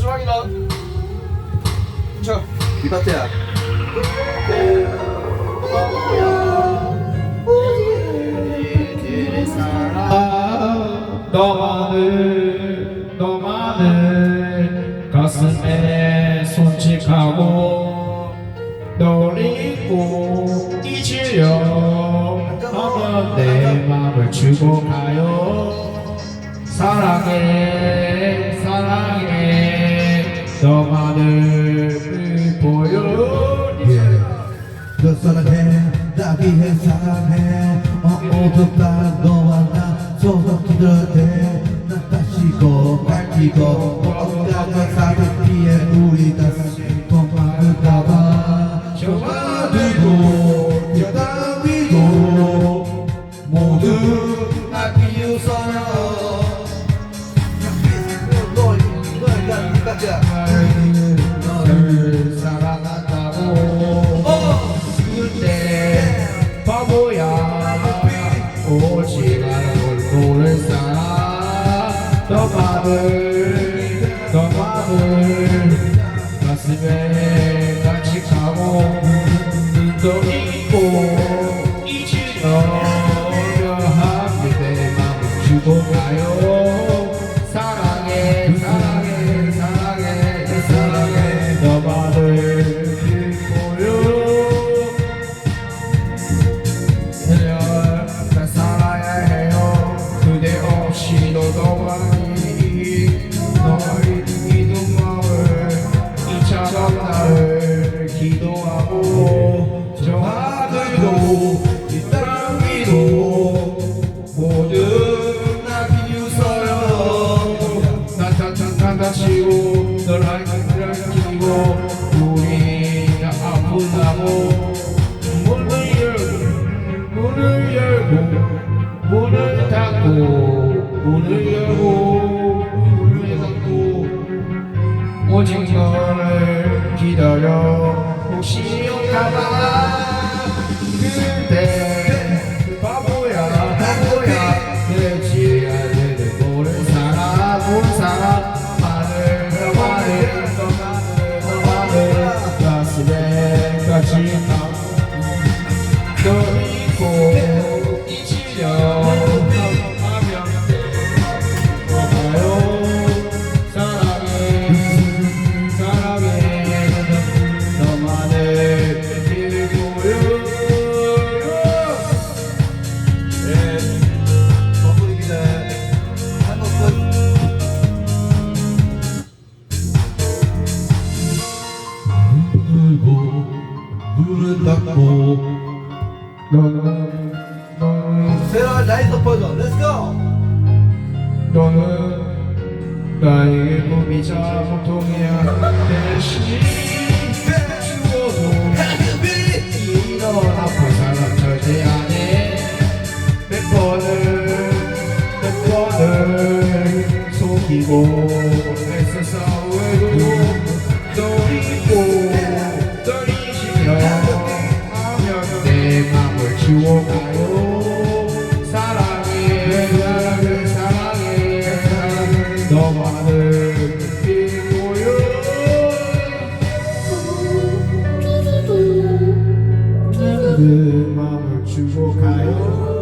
마지막이다. 자, 이 파트야. 너만을 너만을 가슴에 손짓하고 널 잊고 잊으려 하면 내 맘을 주고 가요 사랑해 사랑해 어 어둡다 너와 나 서서 기다려 난 다시고 밝히고 뭔가가 피해 우리 다시 도망을까봐. 정화들도 여담 위도 모두 날 비웃어요 너 너가 이 파트야 너를 사랑 오지 않은 얼굴을 살아 너만을 너만을 가슴에 간직하고 눈도 잊고 잊으려 내 맘을 주고 가요 닫고 문을 열고 문을 닫고 오직 너를 기다려 혹시 그 닫고 너는 나의 몸이자 보통이야 대신 번을 속이고 애써 싸우고 널 잊고 널 잊으려 하면 내 맘을 주워가요. 사랑해 사랑해 사랑해. 너만을 내 맘을 주고 가요